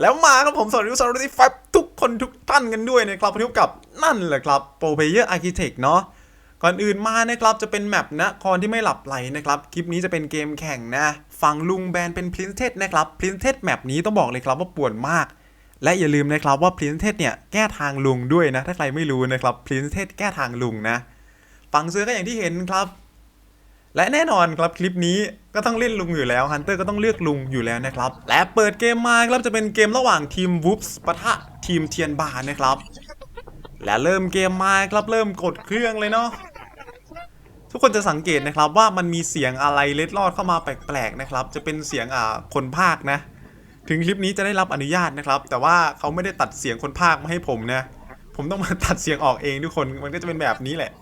แล้วมาครับผมสวัสดีสวัสดีไฟทุกคนทุกท่านกันด้วยนะครับพบกับนั่นแหละครับโปรเพเยอร์อาร์เคเต็กเนาะก่อนอื่นมานะครับจะเป็นแมปนะคอนที่ไม่หลับไหลนะครับ คลิปนี้จะเป็นเกมแข่งนะฝั่งลุงแบนเป็นพรินเทสนะครับพรินเทสแมปนี้ต้องบอกเลยครับว่าปวนมาก และอย่าลืมนะครับว่าพรินเทสเนี่ยแก้ทางลุงด้วยนะ ถ้าใครไม่รู้นะครับพรินเทสแก้ทางลุงนะฝั่งเสือก็อย่างที่เห็นครับ และแน่นอนครับคลิปนี้ก็ต้องเล่นลุงอยู่แล้วฮันเตอร์ก็ต้องเลือกลุงอยู่แล้วนะครับ และเปิดเกมมาครับจะเป็นเกมระหว่างทีมวูฟส์ปะทะทีมเทียนบาร์นะครับ และเริ่มเกมมาครับเริ่มกดเครื่องเลยเนาะทุกคนจะสังเกตนะครับว่ามันมีเสียงอะไรเล็ดลอดเข้ามาแปลกๆนะครับ จะเป็นเสียงอ่าคนภาคนะ ถึงคลิปนี้จะได้รับอนุญาตนะครับ แต่ว่าเขาไม่ได้ตัดเสียงคนภาคมาให้ผมนะ ผมต้องมาตัดเสียงออกเองทุกคนมันก็จะเป็นแบบนี้แหละ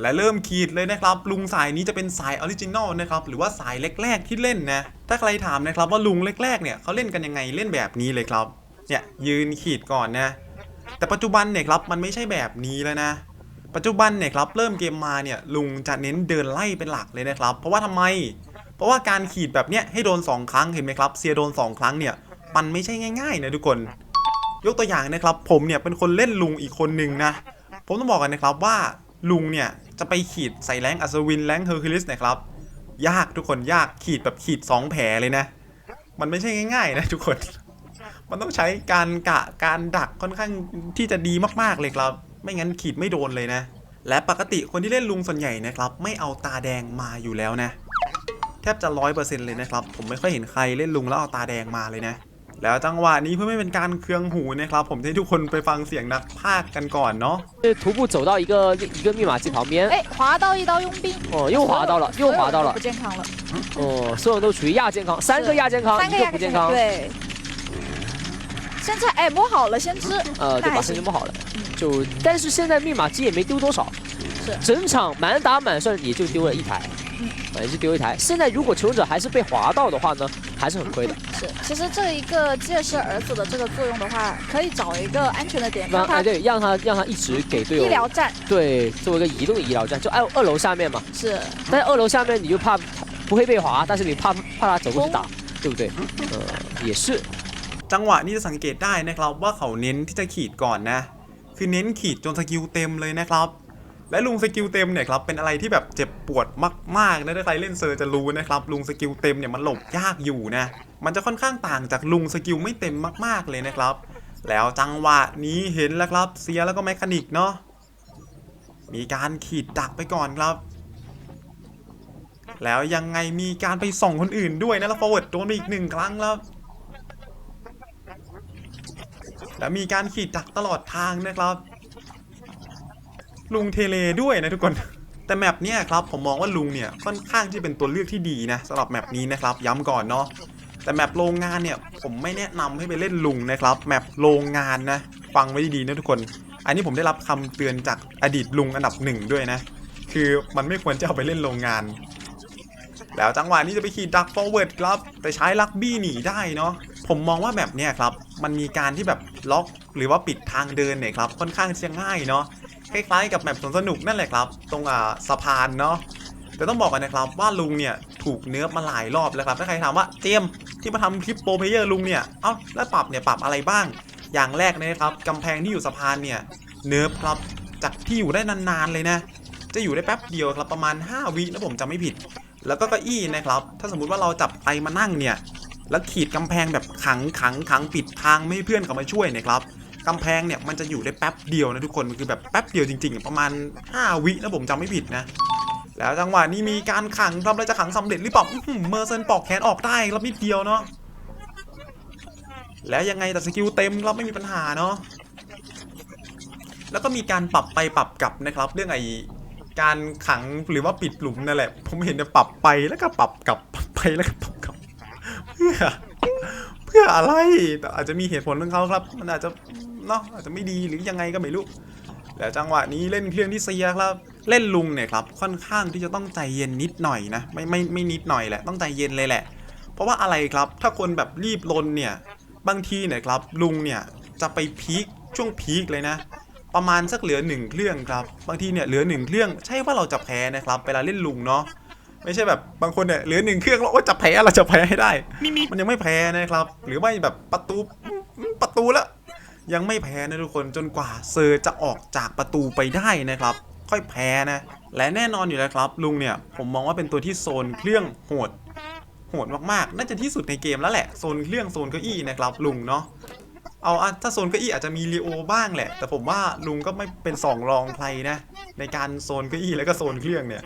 และเริ่มขีดเลยนะครับลุงสายนี้จะเป็นสายออริจินอลนะครับหรือว่าสายแรกๆที่เล่นนะถ้าใครถามนะครับว่าลุงแรกๆเนี่ยเขาเล่นกันยังไงเล่นแบบนี้เลยครับเนี่ยยืนขีดก่อนนะแต่ปัจจุบันเนี่ยครับมันไม่ใช่แบบนี้แล้วนะปัจจุบันเนี่ยครับเริ่มเกมมาเนี่ยลุงจะเน้นเดินไล่เป็นหลักเลยนะครับ เพราะว่าทำไม เพราะว่าการขีดแบบเนี้ยให้โดน 2 ครั้งเห็นไหมครับเซียโดน 2 ครั้งเนี่ยมันไม่ใช่ง่ายๆนะทุกคน ยกตัวอย่างนะครับ ผมเนี่ยเป็นคนเล่นลุงอีกคนหนึ่งนะผมต้องบอกกันนะครับว่าลุงเนี่ย จะไปขีดใส่แรงอัศวินแรงเฮอร์คิวลิสนะครับ ยากทุกคนยากขีดแบบขีด 2 แผลเลยนะ มันไม่ใช่ง่ายๆ นะทุกคน มันต้องใช้การกะการดักค่อนข้างที่จะดีมากๆเลยครับ ไม่งั้นขีดไม่โดนเลยนะ และปกติคนที่เล่นลุงส่วนใหญ่นะครับ ไม่เอาตาแดงมาอยู่แล้วนะ แทบจะร้อยเปอร์เซ็นต์เลยนะครับ ผมไม่ค่อยเห็นใครเล่นลุงแล้วเอาตาแดงมาเลยนะ แล้วจังหวะนี้เพื่อไม่เป็นการเคืองหูนะครับ ผมจะให้ทุกคนไปฟังเสียงนักพากย์กันก่อนเนาะ 是徒步走到一个一个密码机旁边，哎，滑到一刀佣兵，哦，又滑到了，又滑到了不，健康了，哦，所有人都处于亚健康，三个亚健康，一三个亚个不健康，对。现在哎摸好了先知，呃，对，把那还行身就摸好了，就但是现在密码机也没丢多少，是整场满打满算也就丢了一台，嗯啊也是丢一台。现在如果求生者还是被划到的话呢， 还是很亏的。是，其实这一个借势儿子的这个作用的话，可以找一个安全的点，让他让哎对，让他让他一直给队友医疗站对作为一个移动的医疗站，就二二楼下面嘛。是但是二楼下面你就怕不会被划，但是你怕怕他走过去打，对不对？呃，也是。 จังหวะนี้จะสังเกตได้นะครับว่าเขาเน้นที่จะขีดก่อนนะ คือเน้นขีดจนสกิลเต็มเลยนะครับ และลุงสกิลเต็มเนี่ยครับเป็นอะไรที่แบบเจ็บปวดมากๆนะถ้าใครเล่นเซอร์จะรู้นะครับลุงสกิลเต็มเนี่ยมันหลบยากอยู่นะมันจะค่อนข้างต่างจากลุงสกิลไม่เต็มมากๆเลยนะครับ แล้วจังหวะนี้เห็นแล้วครับเซียแล้วก็แมคานิกเนาะมีการขีดดักไปก่อนครับ แล้วยังไงมีการไปส่องคนอื่นด้วยนะแล้วฟอร์เวิร์ดโดนไปอีกหนึ่งครั้งแล้วแล้วมีการขีดดักตลอดทางนะครับ ลุงเทเลด้วยนะทุกคน แต่แมปเนี้ยครับผมมองว่าลุงเนี่ยค่อนข้างที่เป็นตัวเลือกที่ดีนะสำหรับแมปนี้นะครับย้ำก่อนเนาะแต่แมปโรงงานเนี่ยผมไม่แนะนำให้ไปเล่นลุงนะครับแมปโรงงานนะฟังไว้ดีๆนะทุกคน อันนี้ผมได้รับคำเตือนจากอดีตลุงอันดับหนึ่งด้วยนะ คือมันไม่ควรจะเอาไปเล่นโรงงาน แล้วจังหวะนี้จะไปขี่ดักฟอร์เวิร์ดครับแต่ใช้ลักบี้หนีได้เนาะผมมองว่าแบบเนี้ยครับมันมีการที่แบบล็อกหรือว่าปิดทางเดินเนี่ยครับค่อนข้างที่จะง่ายเนาะ คล้ายๆกับแมปสวนสนุกนั่นแหละครับ ตรงอ่าสะพานเนาะแต่ต้องบอกกันนะครับว่าลุงเนี่ยถูกเนื้อมาหลายรอบแล้วครับถ้าใครถามว่าเจมที่มาทำคลิปโปรเพเยอร์ลุงเนี่ยเอ้าแล้วปรับเนี่ยปรับอะไรบ้าง อย่างแรกนะครับกำแพงที่อยู่สะพานเนี่ยเนิร์ฟครับจากที่อยู่ได้นานๆเลยนะ จะอยู่ได้แป๊บเดียวครับประมาณ 5 วินะผมจำไม่ผิด แล้วก็เก้าอี้นะครับ ถ้าสมมุติว่าเราจับไปมานั่งเนี่ยแล้วขีดกำแพงแบบขังขังขังปิดทางไม่ให้เพื่อนเขามาช่วยเนะครับ กำแพงเนี่ยมันจะอยู่ได้แป๊บเดียวนะทุกคนมันคือแบบแป๊บเดียวจริงๆ ประมาณ 5 วินะผมจำไม่ผิดนะ แล้วจังหวะนี้มีการขังครับแล้วจะขังสำเร็จหรือเปล่าเมอร์เซนปอกแขนออกได้รับนิดเดียวเนาะแล้วยังไงแต่สกิลเต็มครับไม่มีปัญหาเนาะแล้วก็มีการปรับไปปรับกลับนะครับ เรื่องไอการขังหรือว่าปิดหลุมนั่นแหละ ผมเห็นเนี่ยปรับไปแล้วก็ปรับกลับปรับไปแล้วก็ปรับกลับเพื่อเพื่ออะไรแต่อาจจะมีเหตุผลของเขาครับ มันอาจจะ เนาะอาจจะไม่ดีหรือยังไงก็ไม่รู้แล้วจังหวะนี้เล่นเครื่องที่เซียครับ เล่นลุงเนี่ยครับค่อนข้างที่จะต้องใจเย็นนิดหน่อยนะไม่ไม่ไม่นิดหน่อยแหละต้องใจเย็นเลยแหละ เพราะว่าอะไรครับถ้าคนแบบรีบลนเนี่ยบางทีเนี่ยครับลุงเนี่ยจะไปพีคช่วงพีคเลยนะ ประมาณสักเหลือหนึ่งเครื่องครับบางทีเนี่ยเหลือหนึ่งเครื่องใช่ว่าเราจะแพ้นะครับเวลาเล่นลุงเนาะไม่ใช่แบบบางคนเนี่ยเหลือหนึ่งเครื่องแล้วโอ้จะแพ้เราจะแพ้ให้ได้ มันยังไม่แพ้นะครับ หรือไม่แบบประตูประตูแล้ว ยังไม่แพ้นะทุกคนจนกว่าเซอร์จะออกจากประตูไปได้นะครับ ค่อยแพ้นะ และแน่นอนอยู่แล้วครับ ลุงเนี่ย ผมมองว่าเป็นตัวที่โซนเครื่องโหดโหดมากๆ น่าจะที่สุดในเกมแล้วแหละโซนเครื่องโซนเก้าอี้นะครับลุงเนาะเอาอะถ้าโซนเก้าอี้อาจจะมีลีโอบ้างแหละ แต่ผมว่าลุงก็ไม่เป็นสองรองใครนะ ในการโซนเก้าอี้แล้วก็โซนเครื่องเนี่ย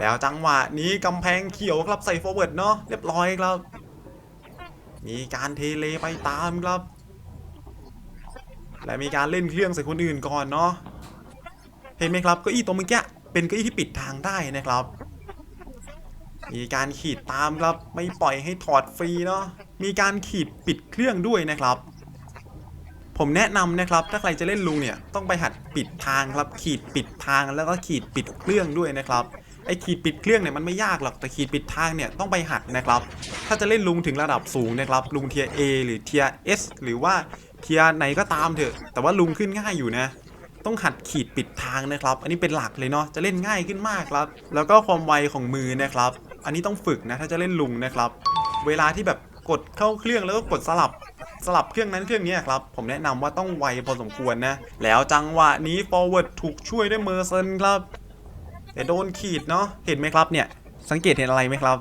แล้วจังหวะนี้กำแพงเขียวครับใส่ฟอร์เวิร์ดเนาะเรียบร้อยครับ มีการเทเลไปตามครับ และมีการเล่นเครื่องใส่คนอื่นก่อนเนาะเห็นไหมครับเก้าอี้ตัวเมื่อกี้เป็นเก้าอี้ที่ปิดทางได้นะครับ มีการขีดตามครับไม่ปล่อยให้ถอดฟรีเนาะมีการขีดปิดเครื่องด้วยนะครับ ผมแนะนำนะครับ ถ้าใครจะเล่นลุงเนี่ยต้องไปหัดปิดทางครับ ขีดปิดทางแล้วก็ขีดปิดเครื่องด้วยนะครับไอ้ขีดปิดเครื่องเนี่ยมันไม่ยากหรอกแต่ขีดปิดทางเนี่ยต้องไปหัดนะครับ ถ้าจะเล่นลุงถึงระดับสูงนะครับลุงเทีย A หรือเทีย S หรือว่า เทียไหนก็ตามเถอะ แต่ว่าลุงขึ้นง่ายอยู่นะ ต้องหัดขีดปิดทางนะครับ อันนี้เป็นหลักเลยเนาะ จะเล่นง่ายขึ้นมากครับ แล้วก็ความไวของมือนะครับ อันนี้ต้องฝึกนะ ถ้าจะเล่นลุงนะครับ เวลาที่แบบกดเข้าเครื่องแล้วก็กดสลับสลับเครื่องนั้นเครื่องนี้ครับ ผมแนะนำว่าต้องไวพอสมควรนะ แล้วจังหวะนี้ forward ถูกช่วยด้วยเมอร์เซนครับ แต่โดนขีดเนาะ เห็นไหมครับเนี่ย สังเกตเห็นอะไรไหมครับ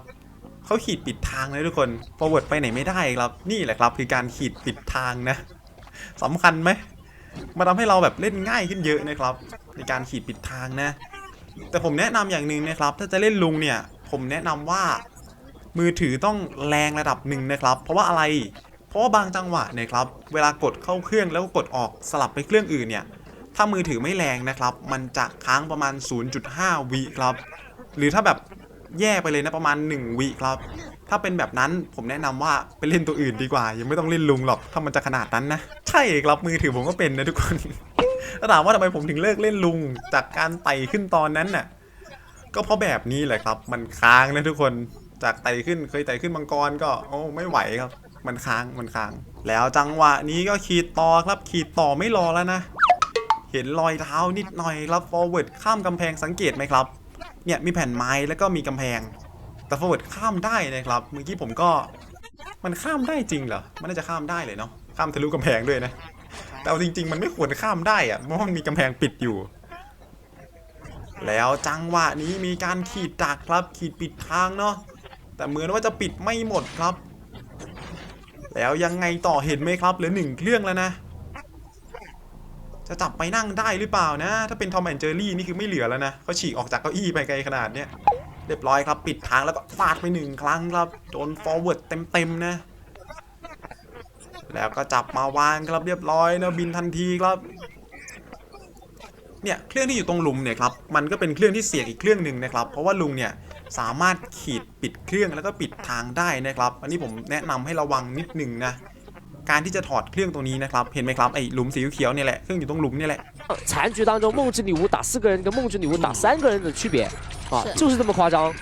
เขาขีดปิดทางเลยทุกคน forward ไปไหนไม่ได้ครับ นี่แหละครับคือการขีดปิดทางนะ สำคัญไหมมาทำให้เราแบบเล่นง่ายขึ้นเยอะนะครับ ในการขีดปิดทางนะ แต่ผมแนะนำอย่างหนึ่งนะครับ ถ้าจะเล่นลุงเนี่ย ผมแนะนำว่ามือถือต้องแรงระดับหนึ่งนะครับ เพราะว่าอะไร เพราะว่าบางจังหวะเนี่ยครับ เวลากดเข้าเครื่องแล้วก็กดออกสลับไปเครื่องอื่นเนี่ย ถ้ามือถือไม่แรงนะครับ มันจะค้างประมาณ 0.5 วิครับ หรือถ้าแบบแย่ไปเลยนะประมาณ 1 วิครับ ถ้าเป็นแบบนั้นผมแนะนำว่าไปเล่นตัวอื่นดีกว่า ยังไม่ต้องเล่นลุงหรอกถ้ามันจะขนาดนั้นนะ ใช่ครับมือถือผมก็เป็นนะทุกคนถาถามว่าทำไมผมถึงเลิกเล่นลุงจากการไต่ขึ้นตอนนั้นน่ะ ก็เพราะแบบนี้แหละครับ มันค้างนะทุกคนจากไต่ขึ้นเคยไต่ขึ้นมังกรก็โอ้ไม่ไหวครับ มันค้างมันค้าง แล้วจังหวะนี้ก็ขีดต่อครับขีดต่อไม่รอแล้วนะ เห็นรอยเท้านิดหน่อยครับ forward ข้ามกำแพงสังเกตไหมครับเนี่ยมีแผ่นไม้แล้วก็มีกำแพง แต่ forward ข้ามได้นะครับ เมื่อกี้ผมก็มันข้ามได้จริงเหรอ มันน่าจะข้ามได้เลยเนาะ ข้ามทะลุกำแพงด้วยนะ แต่เอาจริง ๆ มันไม่ควรข้ามได้อะเพราะมันมีกำแพงปิดอยู่ แล้วจังหวะนี้มีการขีดดักครับ ขีดปิดทางเนาะ แต่เหมือนว่าจะปิดไม่หมดครับ แล้วยังไงต่อเห็นไหมครับ เหลือหนึ่งเครื่องแล้วนะ จะจับไปนั่งได้หรือเปล่านะ ถ้าเป็นทอมแอนเจอรี่นี่คือไม่เหลือแล้วนะเขาฉีกออกจากเก้าอี้ไปไกลขนาดเนี้ย เรียบร้อยครับ ปิดทางแล้วก็ฟาดไปหนึ่งครั้งครับ โดนฟอร์เวิร์ดเต็มๆนะ แล้วก็จับมาวางครับเรียบร้อยนะบินทันทีครับ เนี่ยเครื่องที่อยู่ตรงหลุมเนี่ยครับ มันก็เป็นเครื่องที่เสียงอีกเครื่องหนึ่งนะครับ เพราะว่าลุงเนี่ยสามารถขีดปิดเครื่องแล้วก็ปิดทางได้นะครับ อันนี้ผมแนะนำให้ระวังนิดหนึงนะ การที่จะถอดเครื่องตรงนี้นะครับ เห็นไหมครับไอ้หลุมสีเขียวๆเนี่ยแหละ เครื่องอยู่ตรงหลุมเนี่ยแหละ 残局当中，梦之女巫打四个人跟梦之女巫打三个人的区别 啊，是就是这么夸张。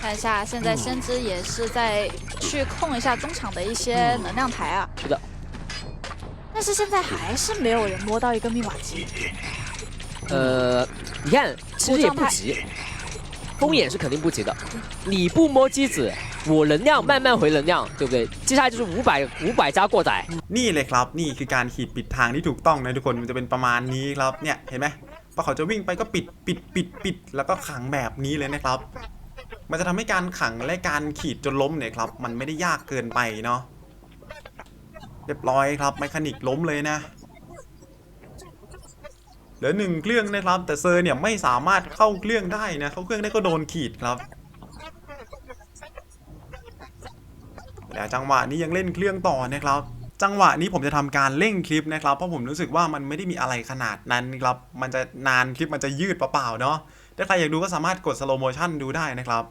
看一下，现在先知也是在去控一下中场的一些能量台啊。是的。但是现在还是没有人摸到一个密码机。呃，你看，其实也不急，封眼是肯定不急的。你不摸机子，我能量慢慢回能量，对不对？接下来就是五百五百加过载， นี่เลยครับ นี่คือการขีดปิดทางที่ถูกต้องนะทุกคนมันจะเป็นประมาณนี้ครับ เนี่ยเห็นไหม พอเขาจะวิ่งไปก็ปิดปิดปิดปิด แล้วก็ขังแบบนี้เลยนะครับ มันจะทำให้การขังและการขีดจนล้มเนี่ยครับ มันไม่ได้ยากเกินไปเนาะเรียบร้อยครับไมคานิกล้มเลยนะเหลือหนึ่งเครื่องนะครับ แต่เซอร์เนี่ยไม่สามารถเข้าเครื่องได้นะเข้าเครื่องได้ก็โดนขีดครับแล้วจังหวะนี้ยังเล่นเครื่องต่อนะครับ จังหวะนี้ผมจะทำการเร่งคลิปนะครับ เพราะผมรู้สึกว่ามันไม่ได้มีอะไรขนาดนั้นครับ มันจะนานคลิปมันจะยืดเปล่าๆเนาะ ถ้าใครอยากดูก็สามารถกดสโลโมชันดูได้นะครับ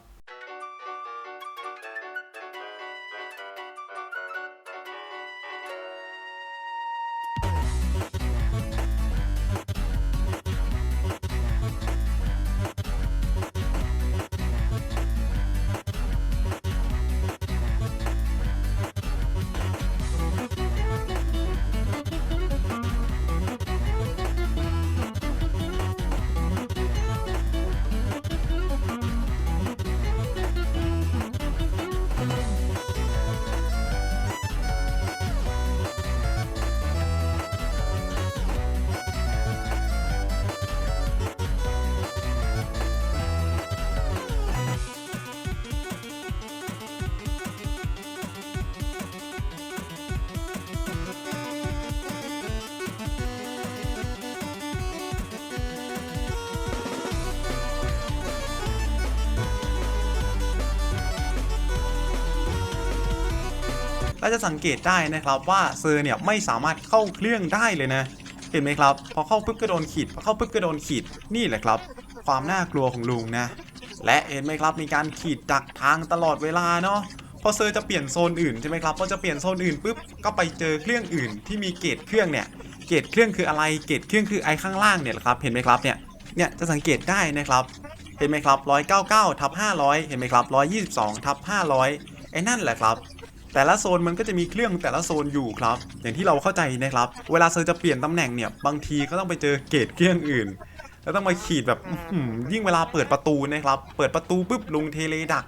และจะสังเกตได้นะครับว่าเซอร์เนี่ยไม่สามารถเข้าเครื่องได้เลยนะ เห็นไหมครับ พอเข้าปุ๊บก็โดนขีดพอเข้าปุ๊บก็โดนขีดนี่แหละครับ ความน่ากลัวของลุงนะ และเห็นไหมครับมีการขีดดักทางตลอดเวลาเนาะพอเซอร์จะเปลี่ยนโซนอื่นใช่ไหมครับพอจะเปลี่ยนโซนอื่นปุ๊บก็ไปเจอเครื่องอื่น ที่มีเกรดเครื่องเนี่ยเกรดเครื่องคืออะไรเกรดเครื่องคือไอ้ข้างล่างเนี่ยครับเห็นไหมครับเนี่ยเนี่ยจะสังเกตได้นะครับเห็นไหมครับ199ทับ500 เห็นไหมครับ122ทับ500ไอ้นั่นแหละครับ แต่ละโซนมันก็จะมีเครื่องแต่ละโซนอยู่ครับ อย่างที่เราเข้าใจนะครับ เวลาเซอร์จะเปลี่ยนตำแหน่งเนี่ย บางทีก็ต้องไปเจอเกรดเครื่องอื่น แล้วต้องมาขีดแบบยิ่งเวลาเปิดประตูนะครับ เปิดประตูปุ๊บลงเทเลดัก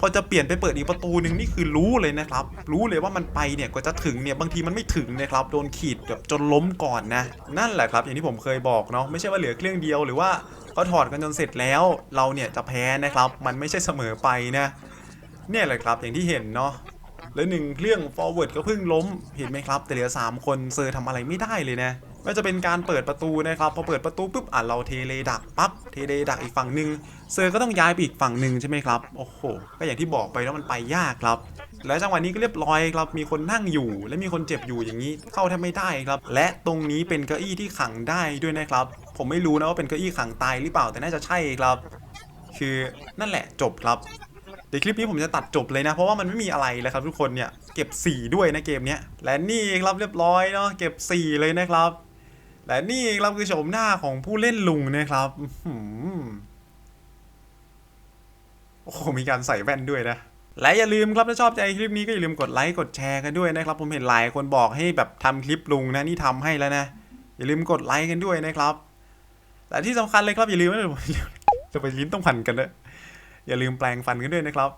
พอจะเปลี่ยนไปเปิดอีกประตูหนึ่งนี่คือรู้เลยนะครับ รู้เลยว่ามันไปเนี่ยกว่าจะถึงเนี่ยบางทีมันไม่ถึงนะครับ โดนขีดแบบจนล้มก่อนนะ นั่นแหละครับ อย่างที่ผมเคยบอกเนาะ ไม่ใช่ว่าเหลือเครื่องเดียวหรือว่าเขาถอดกันจนเสร็จแล้ว เราเนี่ยจะแพ้นะครับ มันไม่ใช่เสมอไปนะเนี่ยแหละครับอย่างที่เห็นเนาะ แล้วหนึ่งเครื่อง forward ก็เพิ่งล้มเห็นไหมครับ แต่เหลือ 3 คนเซอร์ทำอะไรไม่ได้เลยนะไม่จะเป็นการเปิดประตูนะครับพอเปิดประตูปุ๊บอะเราเทเลดักปั๊บเทเลดักอีกฝั่งหนึ่งเซอร์ก็ต้องย้ายไปอีกฝั่งหนึ่งใช่ไหมครับโอ้โหก็อย่างที่บอกไปแล้วมันไปยากครับ แล้วจังหวะนี้ก็เรียบร้อยครับมีคนนั่งอยู่ และมีคนเจ็บอยู่อย่างนี้เข้าแทบไม่ได้ครับ และตรงนี้เป็นเก้าอี้ที่ขังได้ด้วยนะครับ ผมไม่รู้นะว่าเป็นเก้าอี้ขังตายหรือเปล่าแต่น่าจะใช่ครับ คือนั่นแหละจบครับ เดี๋ยวคลิปนี้ผมจะตัดจบเลยนะ เพราะว่ามันไม่มีอะไรแล้วครับทุกคนเนี่ยเก็บ 4 ด้วยนะเกมเนี้ยและนี่ครับเรียบร้อยเนาะเก็บ 4 เลยนะครับ และนี่ครับคือโฉมหน้าของผู้เล่นลุงนะครับโอ้โหมีการใส่แว่นด้วยนะและอย่าลืมครับถ้าชอบใจคลิปนี้ก็อย่าลืมกดไลค์กดแชร์กันด้วยนะครับ ผมเห็นหลายคนบอกให้แบบทำคลิปลุงนะนี่ทำให้แล้วนะอย่าลืมกดไลค์กันด้วยนะครับ แต่ที่สำคัญเลยครับอย่าลืมจะไปลิ้นต้องพันกันเลย อย่าลืมแปลงฟันกันด้วยนะครับ